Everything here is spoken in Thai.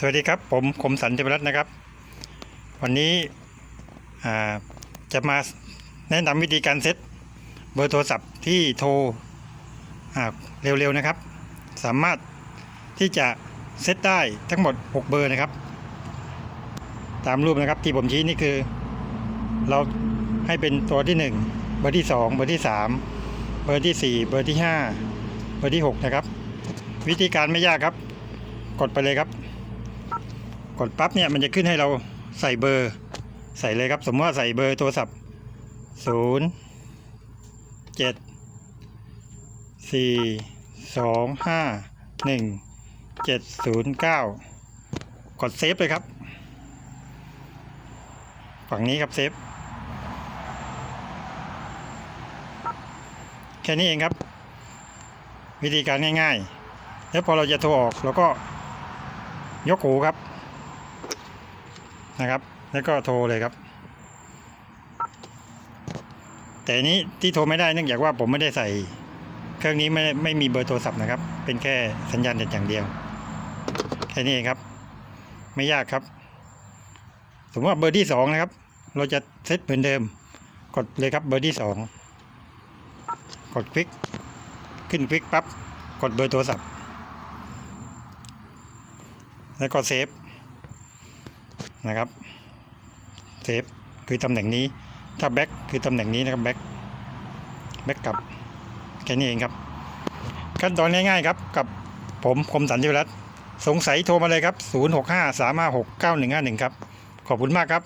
สวัสดีครับ ผมคมสันเทวรัตน์นะครับ วันนี้จะมาแนะนำวิธีการเซตเบอร์โทรศัพท์ที่โทรเร็วๆนะครับ สามารถที่จะเซตได้ทั้งหมด 6 เบอร์นะครับ ตามรูปนะครับที่ผมชี้นี่คือ เราให้เป็นตัวที่ 1 เบอร์ที่ 2 เบอร์ที่ 3 เบอร์ที่ 4 เบอร์ที่ 5 เบอร์ที่ 6 นะครับ วิธีการไม่ยากครับ กดไปเลยครับ กดปั๊บเนี่ยมันจะขึ้นให้เราใส่เบอร์ ใส่เลยครับ สมมติว่าใส่เบอร์โทรศัพท์ศูนย์เจ็ดสี่สองห้าหนึ่งเจ็ดศูนย์เก้ากดเซฟเลยครับ ฝั่งนี้ครับเซฟแค่นี้เองครับ วิธีการง่ายๆ แล้วพอเราจะโทรออกเราก็ยกหูครับ นะครับ แล้วก็โทรเลยครับ แต่นี้ที่โทรไม่ได้เนื่องจากว่าผมไม่ได้ใส่ เครื่องนี้ไม่ไม่มีเบอร์โทรศัพท์นะครับ เป็นแค่สัญญาณเด็ดอย่างเดียวแค่นี้เองครับ ไม่ยากครับ สมมติว่าเบอร์ที่สองนะครับ เราจะเซตเหมือนเดิม กดเลยครับเบอร์ที่สองกดคลิกขึ้นคลิกปั๊บกดเบอร์โทรศัพท์ แล้วก็เซฟ นะครับเซฟคือตำแหน่งนี้ ถ้าแบ็กคือตำแหน่งนี้นะครับแบ็กแบ็กกลับแค่นี้เองครับ ขั้นตอนง่ายๆครับ กับผมคมสันติวรัตน์สงสัยโทรมาเลยครับ 065 356 9151 ครับ ขอบคุณมากครับ